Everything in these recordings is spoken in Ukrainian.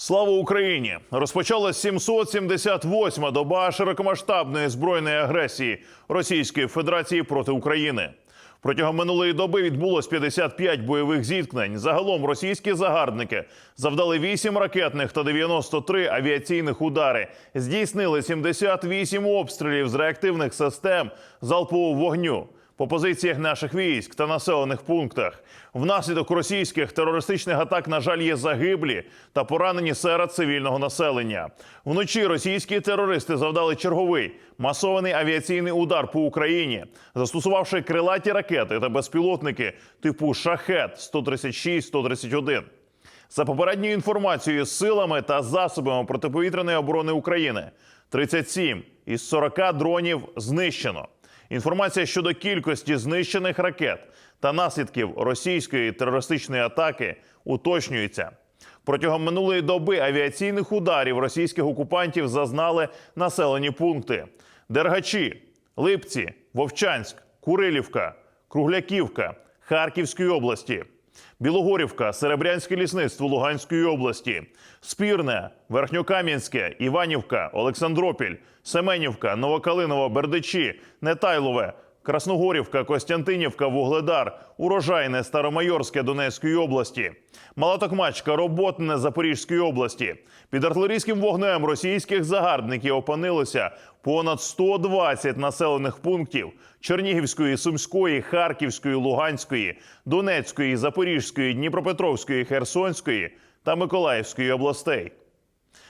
Слава Україні! Розпочалась 778-ма доба широкомасштабної збройної агресії Російської Федерації проти України. Протягом минулої доби відбулось 55 бойових зіткнень. Загалом російські загарбники завдали 8 ракетних та 93 авіаційних удари, здійснили 78 обстрілів з реактивних систем залпового вогню по позиціях наших військ та населених пунктах. Внаслідок російських терористичних атак, на жаль, є загиблі та поранені серед цивільного населення. Вночі російські терористи завдали черговий масований авіаційний удар по Україні, застосувавши крилаті ракети та безпілотники типу Шахет 136 131 за попередньою інформацією, силами та засобами протиповітряної оборони України 37 із 40 дронів знищено. Інформація щодо кількості знищених ракет та наслідків російської терористичної атаки уточнюється. Протягом минулої доби авіаційних ударів російських окупантів зазнали населені пункти: Дергачі, Липці, Вовчанськ, Курилівка, Кругляківка Харківської області. Білогорівка, Серебрянське лісництво Луганської області, Спірне, Верхньокам'янське, Іванівка, Олександропіль, Семенівка, Новокалинова, Бердичі, Нетайлове, Красногорівка, Костянтинівка, Вугледар, Урожайне, Старомайорське Донецької області, Малотокмачка, Роботне Запорізької області. Під артилерійським вогнем російських загарбників опинилося понад 120 населених пунктів Чернігівської, Сумської, Харківської, Луганської, Донецької, Запорізької, Дніпропетровської, Херсонської та Миколаївської областей.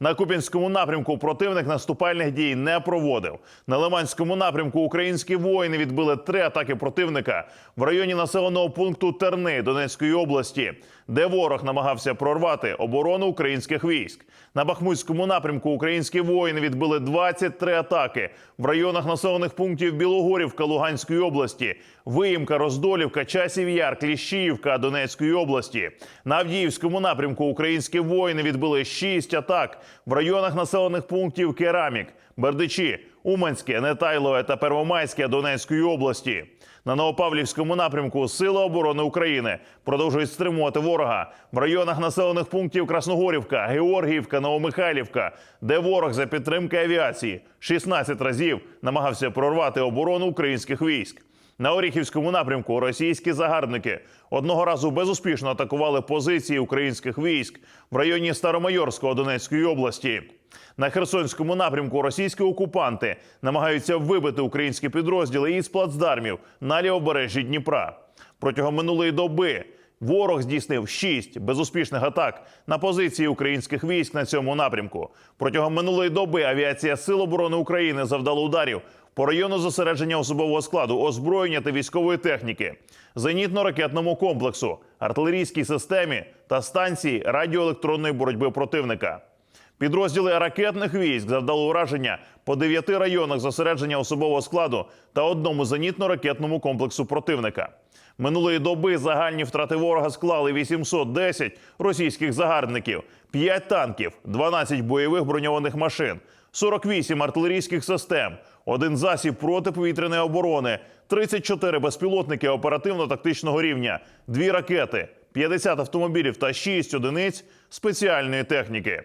На Куп'янському напрямку противник наступальних дій не проводив. На Лиманському напрямку українські воїни відбили три атаки противника в районі населеного пункту Терни Донецької області, де ворог намагався прорвати оборону українських військ. На Бахмутському напрямку українські воїни відбили 23 атаки в районах населених пунктів Білогорівка Луганської області, Виїмка, Роздолівка, Часів Яр, Кліщіївка Донецької області. На Авдіївському напрямку українські воїни відбили 6 атак в районах населених пунктів Керамік, Бердичі, Уманське, Нетайлове та Первомайське Донецької області. На Новопавлівському напрямку Сили оборони України продовжують стримувати ворога в районах населених пунктів Красногорівка, Георгіївка, Новомихайлівка, де ворог за підтримки авіації 16 разів намагався прорвати оборону українських військ. На Оріхівському напрямку російські загарбники одного разу безуспішно атакували позиції українських військ в районі Старомайорського Донецької області. На Херсонському напрямку російські окупанти намагаються вибити українські підрозділи із плацдармів на лівобережжі Дніпра. Протягом минулої доби ворог здійснив шість безуспішних атак на позиції українських військ на цьому напрямку. Протягом минулої доби авіація Сил оборони України завдала ударів по району зосередження особового складу, озброєння та військової техніки, зенітно-ракетному комплексу, артилерійській системі та станції радіоелектронної боротьби противника. Підрозділи ракетних військ завдали ураження по дев'яти районах зосередження особового складу та одному зенітно-ракетному комплексу противника. Минулої доби загальні втрати ворога склали 810 російських загарбників, 5 танків, 12 бойових броньованих машин, 48 артилерійських систем, один засіб протиповітряної оборони, 34 безпілотники оперативно-тактичного рівня, 2 ракети, 50 автомобілів та 6 одиниць спеціальної техніки.